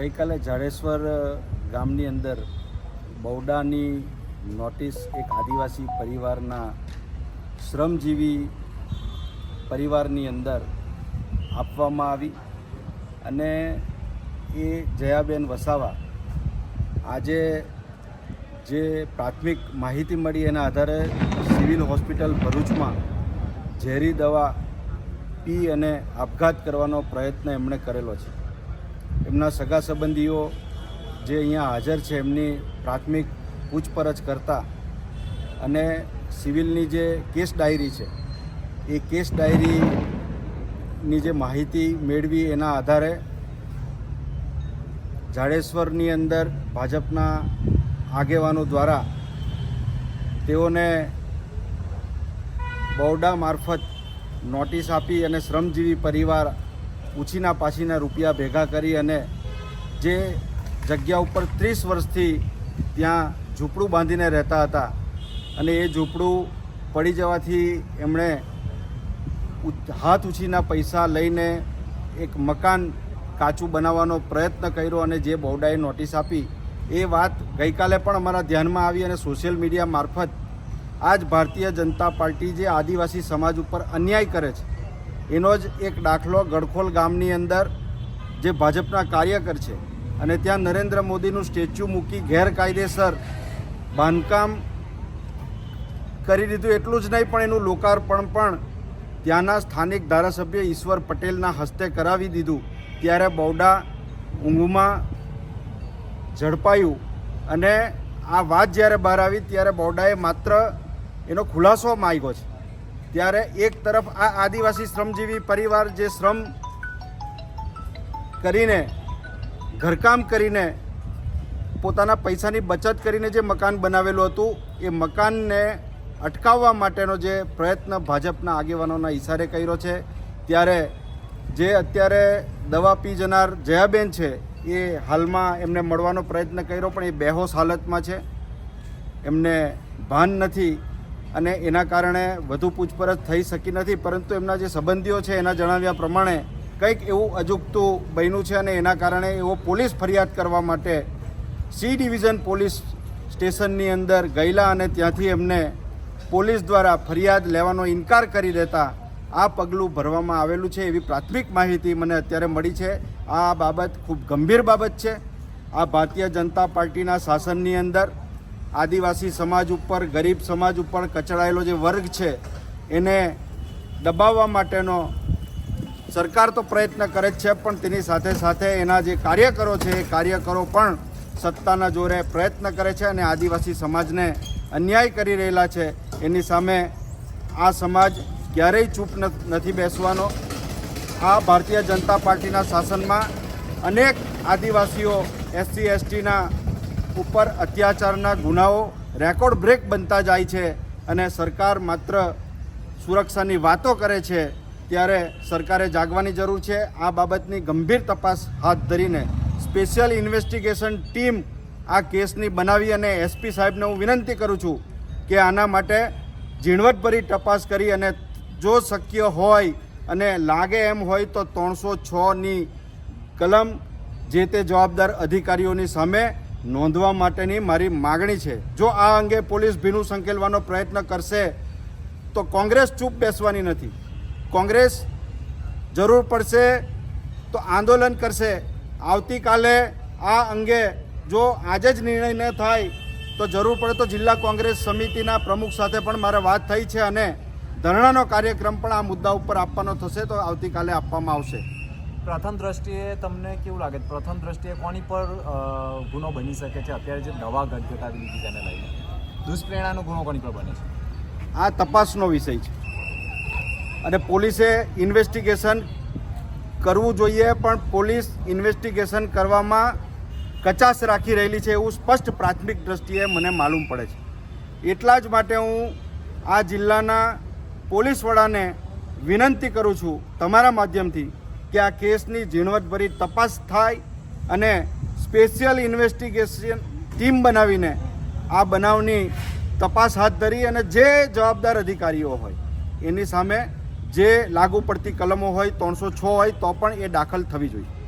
ગઈકાલે જાડેશ્વર ગામની અંદર બૌડાની નોટિસ એક આદિવાસી પરિવારના શ્રમજીવી પરિવારની અંદર આપવામાં આવી અને એ જયાબેન વસાવા આજે જે પ્રાથમિક માહિતી મળી એના આધારે સિવિલ હોસ્પિટલ ભરૂચમાં ઝેરી દવા પી અને આપઘાત કરવાનો પ્રયત્ન એમણે કરેલો છે. એમના સગા સંબંધીઓ જે અહીંયા હાજર છે, એમની પ્રાથમિક પૂછપરછ કરતા અને સિવિલની જે કેસ ડાયરી છે, એ કેસ ડાયરીની જે માહિતી મેળવી એના આધારે જાડેશ્વરની અંદર ભાજપના આગેવાનો દ્વારા તેઓને બૌડા મારફત નોટિસ આપી અને શ્રમજીવી પરિવાર ઉછીના પાછીના રૂપિયા ભેગા કરી અને જે જગ્યા ઉપર ત્રીસ વર્ષથી ત્યાં ઝૂંપડું બાંધીને રહેતા હતા અને એ ઝૂંપડું પડી જવાથી એમણે હાથ ઉછીના પૈસા લઈને એક મકાન કાચું બનાવવાનો પ્રયત્ન કર્યો અને જે બૌડાએ નોટિસ આપી, એ વાત ગઈકાલે પણ અમારા ધ્યાનમાં આવી અને સોશિયલ મીડિયા મારફત આ જ ભારતીય જનતા પાર્ટી જે આદિવાસી સમાજ ઉપર અન્યાય કરે છે એનો જ એક દાખલો ગડખોલ ગામની અંદર જે ભાજપના કાર્યકર છે. અને ત્યાં નરેન્દ્ર મોદીનું સ્ટેચ્યુ મૂકી ગેરકાયદેસર બાંધકામ કરી દીધું એટલું જ નહીં, પણ એનું લોકાર્પણ પણ ત્યાંના સ્થાનિક ધારાસભ્ય ઈશ્વર પટેલના હસ્તે કરાવી દીધું. ત્યારે બૌડા ઊંઘમાં ઝડપાયું અને આ વાત જ્યારે બહાર આવી, ત્યારે બૌડાએ માત્ર એનો ખુલાસો માગ્યો છે. ત્યારે એક તરફ આ આદિવાસી શ્રમજીવી પરિવાર જે શ્રમ કરીને, ઘરકામ કરીને પોતાના પૈસાની બચત કરીને જે મકાન બનાવેલું હતું, એ મકાનને અટકાવવા માટેનો જે પ્રયત્ન ભાજપના આગેવાનોના ઈશારે કર્યો છે. ત્યારે જે અત્યારે દવા પી જનાર જયાબેન છે, એ હાલમાં એમને મળવાનો પ્રયત્ન કર્યો, પણ એ બેહોશ હાલતમાં છે. એમને ભાન નથી. અને એના કારણે વધુ પૂછપરછ થઈ શકી નથી, પરંતુ એમના જે સંબંધીઓ છે એના જણાવ્યા પ્રમાણે કંઈક એવું અજુગતું બન્યું છે અને એના કારણે એવો પોલીસ ફરિયાદ કરવા માટે સી ડિવિઝન પોલીસ સ્ટેશનની અંદર ગયેલા અને ત્યાંથી એમને પોલીસ દ્વારા ફરિયાદ લેવાનો ઇનકાર કરી દેતા આ પગલું ભરવામાં આવેલું છે એવી પ્રાથમિક માહિતી મને અત્યારે મળી છે. આ બાબત ખૂબ ગંભીર બાબત છે. આ ભારતીય જનતા પાર્ટીના શાસનની અંદર આદિવાસી સમાજ ઉપર, ગરીબ સમાજ ઉપર કચડાયેલો જે વર્ગ છે, એને દબાવવા માટેનો સરકાર તો પ્રયત્ન કરે જ છે, પણ તેની સાથે સાથે એના જે કાર્યકરો છે, એ કાર્યકરો પણ સત્તાના જોરે પ્રયત્ન કરે છે અને આદિવાસી સમાજને અન્યાય કરી રહેલા છે. એની સામે આ સમાજ ક્યારેય ચૂપ નથી બેસવાનો. આ ભારતીય જનતા પાર્ટીના શાસનમાં અનેક આદિવાસીઓ એસસી, એસટીના ઉપર અત્યાચારના ગુનાઓ રેકોર્ડ બ્રેક બનતા જાય છે અને સરકાર માત્ર સુરક્ષાની વાતો કરે છે ત્યારે સરકારે જાગવાની જરૂર છે. આ બાબતની ગંભીર તપાસ હાથ ધરીને સ્પેશિયલ ઇન્વેસ્ટિગેશન ટીમ આ કેસની બનાવી અને એસપી સાહેબને હું વિનંતી કરું છું કે આના માટે ઝીણવટભરી તપાસ કરી અને જો શક્ય હોય અને લાગે એમ હોય તો ત્રણસો છની કલમ જે તે જવાબદાર અધિકારીઓની સામે નોંધવા માટેની મારી માગણી છે. જો આ અંગે પોલીસ ભીનું સંકેલવાનો પ્રયત્ન કરશે, તો કોંગ્રેસ ચૂપ બેસવાની નથી. કોંગ્રેસ જરૂર પડશે, તો આંદોલન કરશે. આવતીકાલે આ અંગે જો આજે જ નિર્ણય ન થાય, તો જરૂર પડે તો જિલ્લા કોંગ્રેસ સમિતિના પ્રમુખ સાથે પણ મારે વાત થઈ છે અને ધરણાનો કાર્યક્રમ પણ આ મુદ્દા ઉપર આપવાનો થશે, તો આવતીકાલે આપવામાં આવશે. પ્રથમ દ્રષ્ટિએ તમને કેવું લાગે? પ્રથમ દ્રષ્ટિએ કોની પર ગુનો બની શકે છે? અત્યારે જે દવા ગટગટાવી લીધી તેને લઈને. દુષ્પ્રેરણાનો ગુનો કોની પર બને છે? આ તપાસનો વિષય છે. અને પોલીસે ઇન્વેસ્ટિગેશન કરવું જોઈએ, પણ પોલીસ ઇન્વેસ્ટિગેશન કરવામાં કચાશ રાખી રહેલી છે એવું સ્પષ્ટ પ્રાથમિક દ્રષ્ટિએ મને માલુમ પડે છે. એટલા જ માટે હું આ જિલ્લાના પોલીસ વડાને વિનંતી કરું છું તમારા માધ્યમથી કે આ કેસની ઝીણવટભરી તપાસ થાય અને સ્પેશિયલ ઇન્વેસ્ટિગેશન ટીમ બનાવીને આ બનાવની તપાસ હાથ ધરી અને જે જવાબદાર અધિકારીઓ હોય, એની સામે જે લાગુ પડતી કલમો હોય, ત્રણસો છ હોય, તો પણ એ દાખલ થવી જોઈએ.